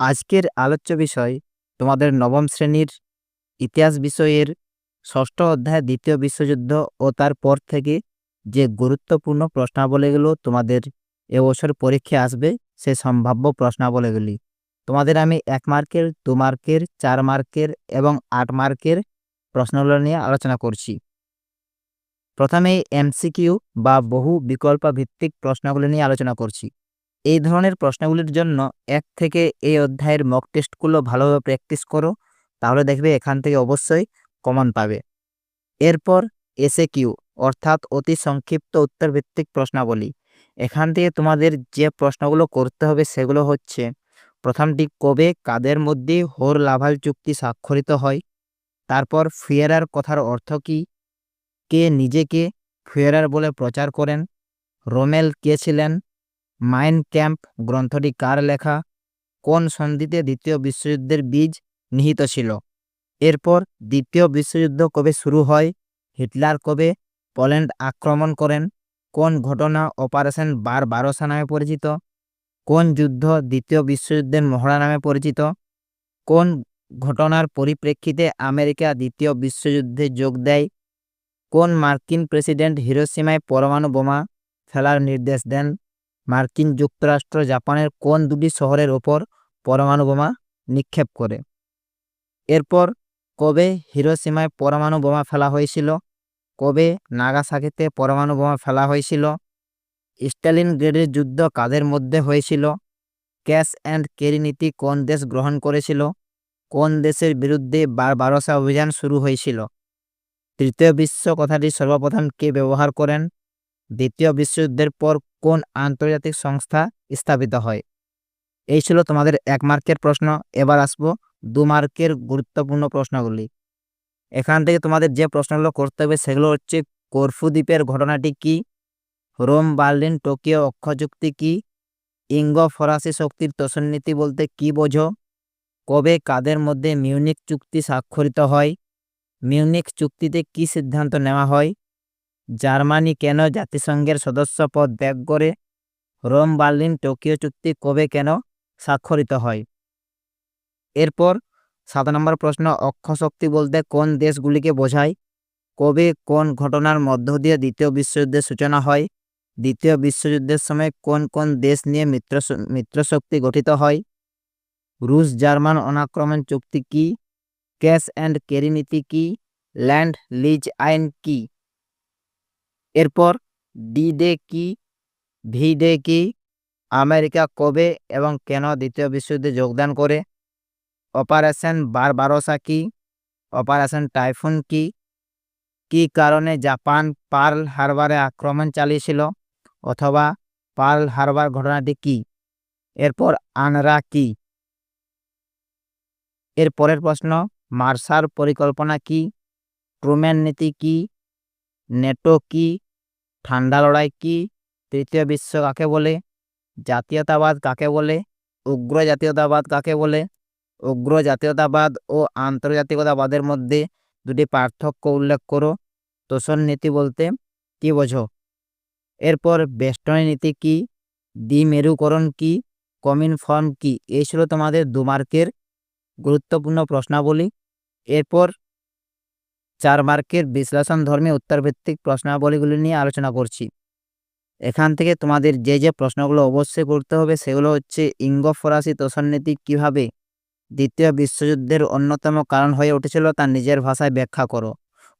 আজকের আলোচ্য বিষয় তোমাদের নবম শ্রেণির ইতিহাস বিষয়ের ষষ্ঠ অধ্যায়, দ্বিতীয় বিশ্বযুদ্ধ ও তার পর থেকে যে গুরুত্বপূর্ণ প্রশ্নাবলীগুলো তোমাদের এবছর পরীক্ষায় আসবে, সে সম্ভাব্য প্রশ্নাবলীগুলি। তোমাদের আমি এক মার্কের, দু মার্কের, চার মার্কের এবং আট মার্কের প্রশ্নগুলো নিয়ে আলোচনা করছি। প্রথমে এমসিকিউ বা বহু বিকল্প ভিত্তিক প্রশ্নগুলি নিয়ে আলোচনা করছি। এই ধরনের প্রশ্নগুলির জন্য এক থেকে এই অধ্যায়ের মক টেস্টগুলো ভালোভাবে প্র্যাকটিস করো, তাহলে দেখবে এখান থেকে অবশ্যই কমন পাবে। এরপর এসে কিউ অর্থাৎ অতি সংক্ষিপ্ত উত্তরভিত্তিক প্রশ্নাবলী। এখান থেকে তোমাদের যে প্রশ্নগুলো করতে হবে সেগুলো হচ্ছে, প্রথমটি, কবে কাদের মধ্যে হোর লাভাল চুক্তি স্বাক্ষরিত হয়? তারপর ফিয়েরার কথার অর্থ কী? কে নিজেকে ফিয়েরার বলে প্রচার করেন? রোমেল কে ছিলেন? মাইন ক্যাম্প গ্রন্থটি কার লেখা? কোন সন্ধিতে দ্বিতীয় বিশ্বযুদ্ধের বীজ নিহিত ছিল? এরপর দ্বিতীয় বিশ্বযুদ্ধ কবে শুরু হয়? হিটলার কবে পোল্যান্ড আক্রমণ করেন? কোন ঘটনা অপারেশন বার বারোসা নামে পরিচিত? কোন যুদ্ধ দ্বিতীয় বিশ্বযুদ্ধের মহড়া নামে পরিচিত? কোন ঘটনার পরিপ্রেক্ষিতে আমেরিকা দ্বিতীয় বিশ্বযুদ্ধে যোগ দেয়? কোন মার্কিন প্রেসিডেন্ট হিরোসীমায় পরমাণু বোমা ফেলার নির্দেশ দেন? মার্কিন যুক্তরাষ্ট্র জাপানের কোন দুটি শহরের ওপর পরমাণু বোমা নিক্ষেপ করে? এরপর, কবে হিরোসীমায় পরমাণু বোমা ফেলা হয়েছিল? কবে নাগাসাকিতে পরমাণু বোমা ফেলা হয়েছিল? স্টালিন গ্রেডের যুদ্ধ কাদের মধ্যে হয়েছিল? ক্যাশ অ্যান্ড ক্যারি নীতি কোন দেশ গ্রহণ করেছিল? কোন দেশের বিরুদ্ধে বারবারসা অভিযান শুরু হয়েছিল? তৃতীয় বিশ্ব কথাটি সর্বপ্রথম কে ব্যবহার করেন? দ্বিতীয় বিশ্বযুদ্ধের পর কোন আন্তর্জাতিক সংস্থা স্থাপিত হয়? এই ছিল তোমাদের এক মার্কের প্রশ্ন। এবার আসব দু মার্কের গুরুত্বপূর্ণ প্রশ্নগুলি। এখান থেকে তোমাদের যে প্রশ্নগুলো করতে হবে সেগুলো হচ্ছে, করফু দ্বীপের ঘটনাটি কি? রোম, বার্লিন, টোকিও, অক্ষযুক্তি কি? ইঙ্গ, ফরাসি শক্তির তোষণনীতি বলতে কি বোঝো? কবে, কাদের মধ্যে মিউনিক চুক্তি স্বাক্ষরিত হয়? মিউনিক চুক্তিতে কি সিদ্ধান্ত নেওয়া হয়? জার্মানি কেন জাতিসংঘের সদস্য পদ ত্যাগ করে রোম, বার্লিন, টোকিও চুক্তি কবে কেন স্বাক্ষরিত হয়? এরপর সাত নম্বর প্রশ্ন অক্ষশক্তি বলতে কোন দেশগুলিকে বোঝায়? কবে কোন ঘটনার মধ্য দিয়ে দ্বিতীয় বিশ্বযুদ্ধের সূচনা হয়? দ্বিতীয় বিশ্বযুদ্ধের সময় কোন কোন দেশ নিয়ে মিত্র মিত্রশক্তি গঠিত হয়? রুশ, জার্মান অনাক্রমণ চুক্তি কি? ক্যাশ অ্যান্ড ক্যারি নীতি কি? ল্যান্ড, লিজ আইন কি? এরপর ডি ডে কি, ভি ডে কি, আমেরিকা কবে এবং কেন দ্বিতীয় বিশ্বযুদ্ধে যোগদান করে, অপারেশন বারবারোসা কি, অপারেশন টাইফুন কি কি কারণে জাপান পার্ল হারবারে আক্রমণ চালিয়েছিল অথবা পার্ল হারবার ঘটনাটি কি, এরপর আনরা কি, এর পরের প্রশ্ন মার্শাল পরিকল্পনা কি, ট্রুম্যান নীতি কি, নেটো কি ঠান্ডা লড়াই কি? তৃতীয় বিশ্ব কাকে বলে? জাতীয়তাবাদ কাকে বলে? উগ্র জাতীয়তাবাদ কাকে বলে? উগ্র জাতীয়তাবাদ ও আন্তর্জাতিকতাবাদের মধ্যে দুটি পার্থক্য উল্লেখ করো। তোষণ নীতি বলতে কি বোঝো? এরপর বেষ্টনী নীতি কি? দ্বিমেরুকরণ কি? কমিন ফর্ম কি? এই ছিল তোমাদের দু মার্কের গুরুত্বপূর্ণ প্রশ্নাবলী। এরপর চার মার্কের বিশ্লেষণ ধর্মী উত্তরভিত্তিক প্রশ্নাবলীগুলি নিয়ে আলোচনা করছি। এখান থেকে তোমাদের যে যে প্রশ্নগুলো অবশ্যই করতে হবে সেগুলো হচ্ছে ইঙ্গ ফরাসি তোষণনীতি কীভাবে দ্বিতীয় বিশ্বযুদ্ধের অন্যতম কারণ হয়ে উঠেছিল তা নিজের ভাষায় ব্যাখ্যা করো।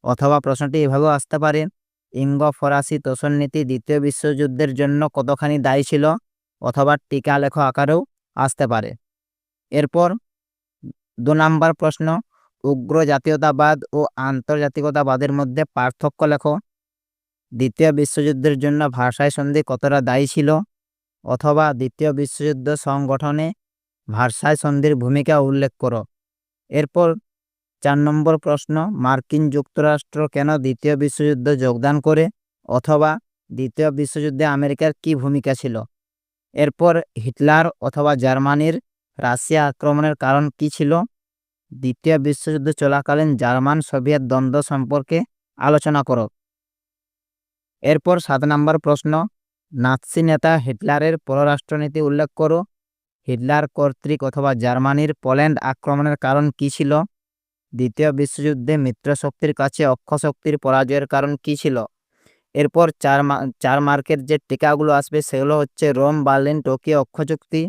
অথবা প্রশ্নটি এভাবেও আসতে পারে ইঙ্গ ফরাসি তোষণনীতি দ্বিতীয় বিশ্বযুদ্ধের জন্য কতখানি দায়ী ছিল অথবা টিকা লেখ আকারেও আসতে পারে। এরপর দু নম্বর প্রশ্ন উগ্র জাতীয়তাবাদ ও আন্তর্জাতিকতাবাদের মধ্যে পার্থক্য লেখো। দ্বিতীয় বিশ্বযুদ্ধের জন্য ভাষায় সন্ধি কতটা দায়ী ছিল? অথবা দ্বিতীয় বিশ্বযুদ্ধ সংগঠনে ভাষায় সন্ধির ভূমিকা উল্লেখ করো। এরপর চার নম্বর প্রশ্ন, মার্কিন যুক্তরাষ্ট্র কেন দ্বিতীয় বিশ্বযুদ্ধে যোগদান করে? অথবা দ্বিতীয় বিশ্বযুদ্ধে আমেরিকার কি ভূমিকা ছিল? এরপর হিটলার অথবা জার্মানির রাশিয়া আক্রমণের কারণ কি ছিল? দ্বিতীয় বিশ্বযুদ্ধ চলাকালীন জার্মান সোভিয়েত দ্বন্দ্ব সম্পর্কে আলোচনা করো। এরপর সাত নম্বর প্রশ্ন, নাৎসি নেতা হিটলারের পররাষ্ট্রনীতি উল্লেখ করো। হিটলার কর্তৃক অথবা জার্মানির পোল্যান্ড আক্রমণের কারণ কী ছিল? দ্বিতীয় বিশ্বযুদ্ধে মিত্রশক্তির কাছে অক্ষশক্তির পরাজয়ের কারণ কী ছিল? এরপর চার চার মার্কের যে টিকাগুলো আসবে সেগুলো হচ্ছে রোম, বার্লিন, টোকিও অক্ষ চুক্তি,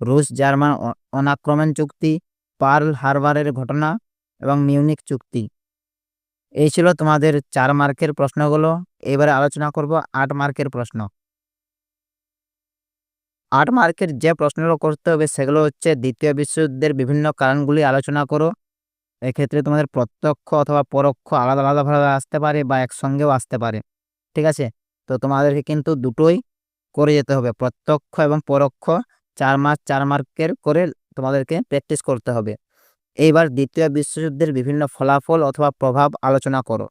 রুশ, জার্মান অনাক্রমণ চুক্তি পার্ল হারবারের ঘটনা এবং মিউনিক চুক্তি। এই ছিল তোমাদের চার মার্কের প্রশ্নগুলো। এবারে আলোচনা করব আট মার্কের প্রশ্ন। আট মার্কের যে প্রশ্নগুলো করতে হবে সেগুলো হচ্ছে দ্বিতীয় বিশ্বযুদ্ধের বিভিন্ন কারণগুলি আলোচনা করো। এক্ষেত্রে তোমাদের প্রত্যক্ষ অথবা পরোক্ষ আলাদা আলাদাভাবে আসতে পারে বা একসঙ্গেও আসতে পারে। ঠিক আছে? তো তোমাদেরকে কিন্তু দুটোই করে যেতে হবে, প্রত্যক্ষ এবং পরোক্ষ। চার মাস, চার মার্কের করে তোমাদেরকে প্র্যাকটিস করতে হবে। এইবার দ্বিতীয় বিশ্বযুদ্ধের বিভিন্ন ফলাফল অথবা প্রভাব আলোচনা করো।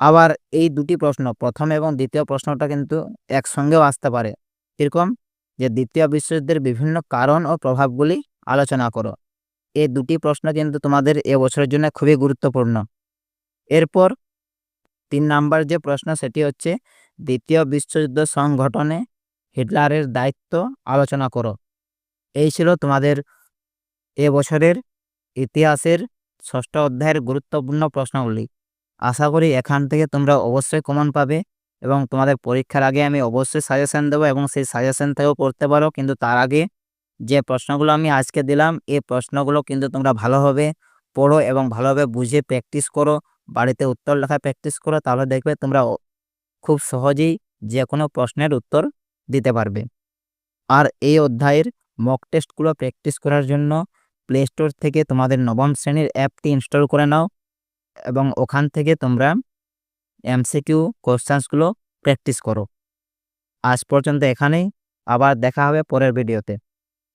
আবার এই দুটি প্রশ্ন, প্রথম এবং দ্বিতীয় প্রশ্নটা কিন্তু একসঙ্গেও আসতে পারে। এরকম যে দ্বিতীয় বিশ্বযুদ্ধের বিভিন্ন কারণ ও প্রভাবগুলি আলোচনা করো। এই দুটি প্রশ্ন কিন্তু তোমাদের এ বছরের জন্য খুবই গুরুত্বপূর্ণ। এরপর তিন নাম্বার যে প্রশ্ন, সেটি হচ্ছে, দ্বিতীয় বিশ্বযুদ্ধ সংগঠনে হিটলারের দায়িত্ব আলোচনা করো। এই ছিল তোমাদের এ বছরের ইতিহাসের ষষ্ঠ অধ্যায়ের গুরুত্বপূর্ণ প্রশ্নগুলি। আশা করি এখান থেকে তোমরা অবশ্যই কমন পাবে এবং তোমাদের পরীক্ষার আগে আমি অবশ্যই সাজেশন দেবো এবং সেই সাজেশন থেকেও পড়তে পারো। কিন্তু তার আগে যে প্রশ্নগুলো আমি আজকে দিলাম এই প্রশ্নগুলো কিন্তু তোমরা ভালোভাবে পড়ো এবং ভালোভাবে বুঝে প্র্যাকটিস করো, বাড়িতে উত্তর লেখা প্র্যাকটিস করো, তাহলে দেখবে তোমরা খুব সহজেই যে কোনো প্রশ্নের উত্তর দিতে পারবে। আর এই অধ্যায়ের মক টেস্টগুলো প্র্যাকটিস করার জন্য প্লে স্টোর থেকে তোমাদের নবম শ্রেণির অ্যাপটি ইনস্টল করে নাও এবং ওখান থেকে তোমরা এমসিকিউ কোশ্চান্সগুলো প্র্যাকটিস করো। আজ পর্যন্ত এখানেই, আবার দেখা হবে পরের ভিডিওতে